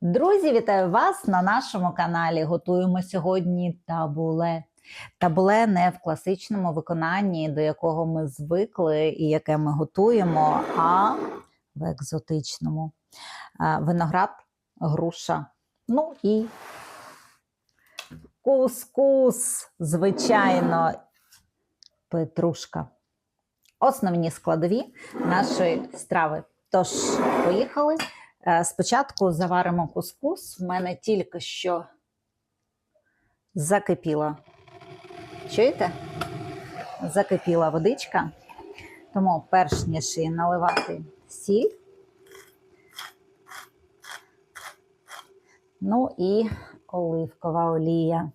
Друзі, вітаю вас на нашому каналі. Готуємо сьогодні табуле. Табуле не в класичному виконанні, до якого ми звикли і яке ми готуємо, а в екзотичному. Виноград, груша, ну і кускус, звичайно, петрушка. Основні складові нашої страви. Тож, поїхали. Е, Спочатку заваримо кускус. В мене тільки що закипіла. Чуєте? Закипіла водичка. Тому, перш ніж її наливати сіль. Ну і оливкова олія.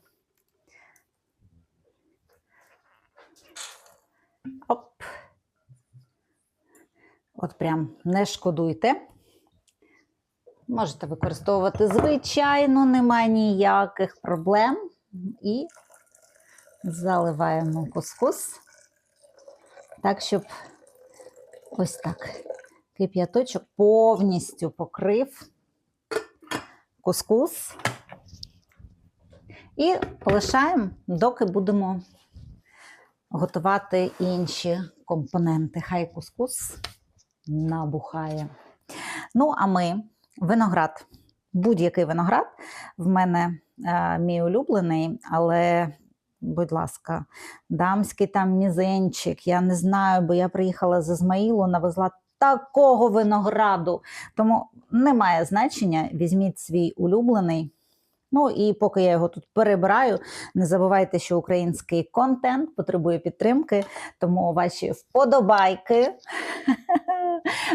Оп. От прям не шкодуйте. Можете використовувати звичайно, немає ніяких проблем. І заливаємо кускус. Так, щоб ось так кип'яточок повністю покрив кускус. І лишаємо, доки будемо готувати інші компоненти. Хай кускус набухає. Ну, а ми виноград, будь-який виноград в мене е, мій улюблений, але, будь ласка, дамський там мізенчик, я не знаю, бо я приїхала з Ізмаїлу, навезла такого винограду. Тому немає значення, візьміть свій улюблений. Ну і поки я його тут перебираю, не забувайте, що український контент потребує підтримки, тому ваші вподобайки,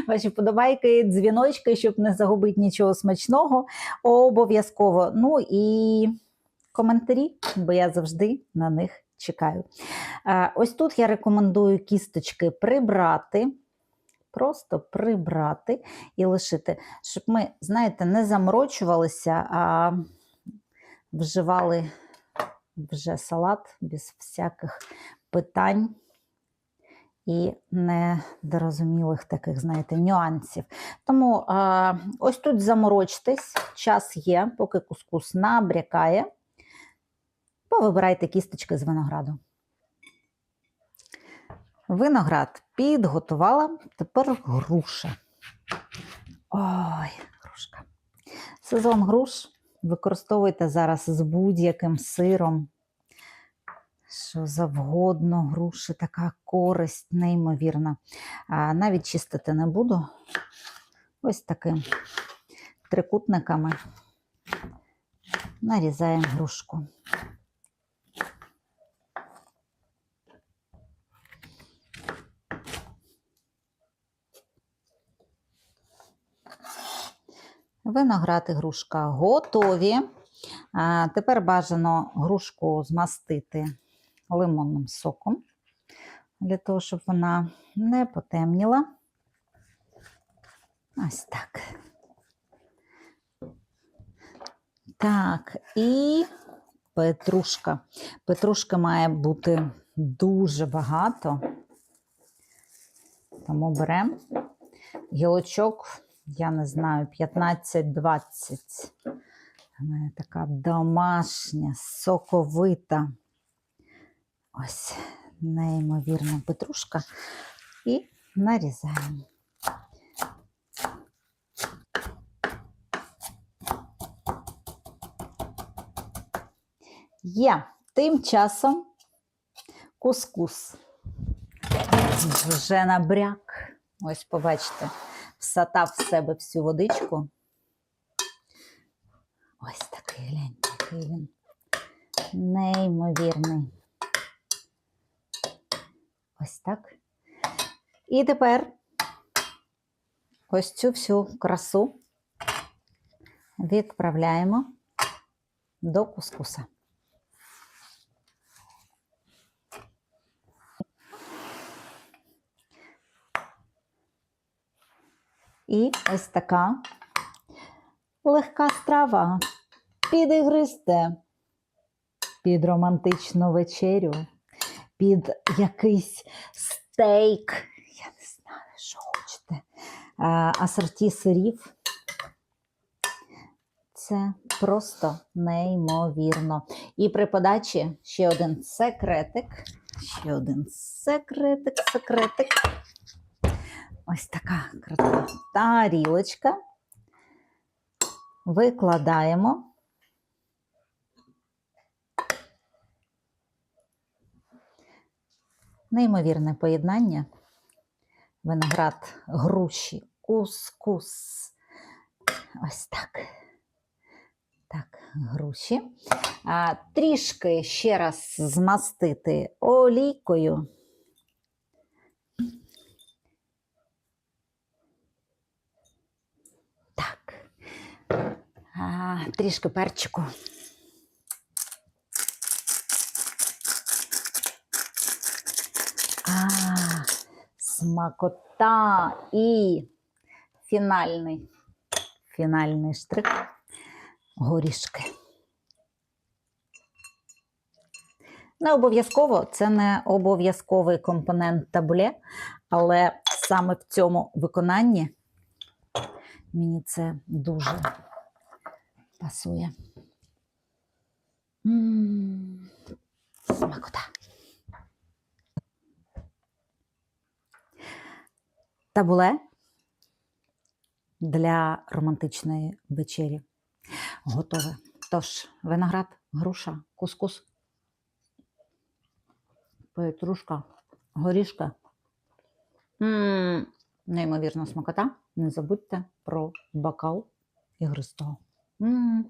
ваші вподобайки, дзвіночки, щоб не загубити нічого смачного, обов'язково. Ну і коментарі, бо я завжди на них чекаю. Е, Ось тут я рекомендую кісточки прибрати. Просто прибрати і лишити, щоб ми, знаєте, не заморочувалися, а вживали вже салат без всяких питань і недорозумілих таких, знаєте, нюансів. Тому а, ось тут заморочтесь, час є, поки кускус набрякає. Повибирайте кісточки з винограду. Виноград підготувала, тепер груша. Ой, грушка. Сезон груш використовуйте зараз з будь-яким сиром. Що завгодно, груші, така користь, неймовірна. А навіть чистити не буду. Ось таким трикутниками нарізаємо грушку. Виноград і грушка готові. Тепер бажано грушку змастити лимонним соком, для того, щоб вона не потемніла. Ось так. Так, і петрушка. Петрушки має бути дуже багато, тому беремо гілочок я не знаю, 15-20. У мене така домашня, соковита. Ось, неймовірна петрушка. І нарізаємо. Є тим часом кускус. Вже набряк. Ось побачите всатав в себе всю водичку. Ось такий гляньте, який він неймовірний. Ось так. І тепер ось цю всю красу відправляємо до кускуса. І ось така легка страва. Підігристе під романтичну вечерю, під якийсь стейк. Я не знаю, що хочете. Асорті сирів. Це просто неймовірно. І при подачі ще один секретик. Ще один секретик, секретик. Ось така крута тарілочка. Викладаємо. Неймовірне поєднання. Виноград, груші, кускус. Ось так. Так, груші. А, трішки ще раз змастити олійкою. Так. А, трішки перчику. Смакота і фінальний, фінальний штрих горішки. Не обов'язково, це не обов'язковий компонент табле, але саме в цьому виконанні мені це дуже пасує. М, Смакота. Табуле для романтичної вечері готове. Тож, виноград, груша, кускус, петрушка, горішка. М, Неймовірна смакота. Не забудьте про бокал ігристого. М.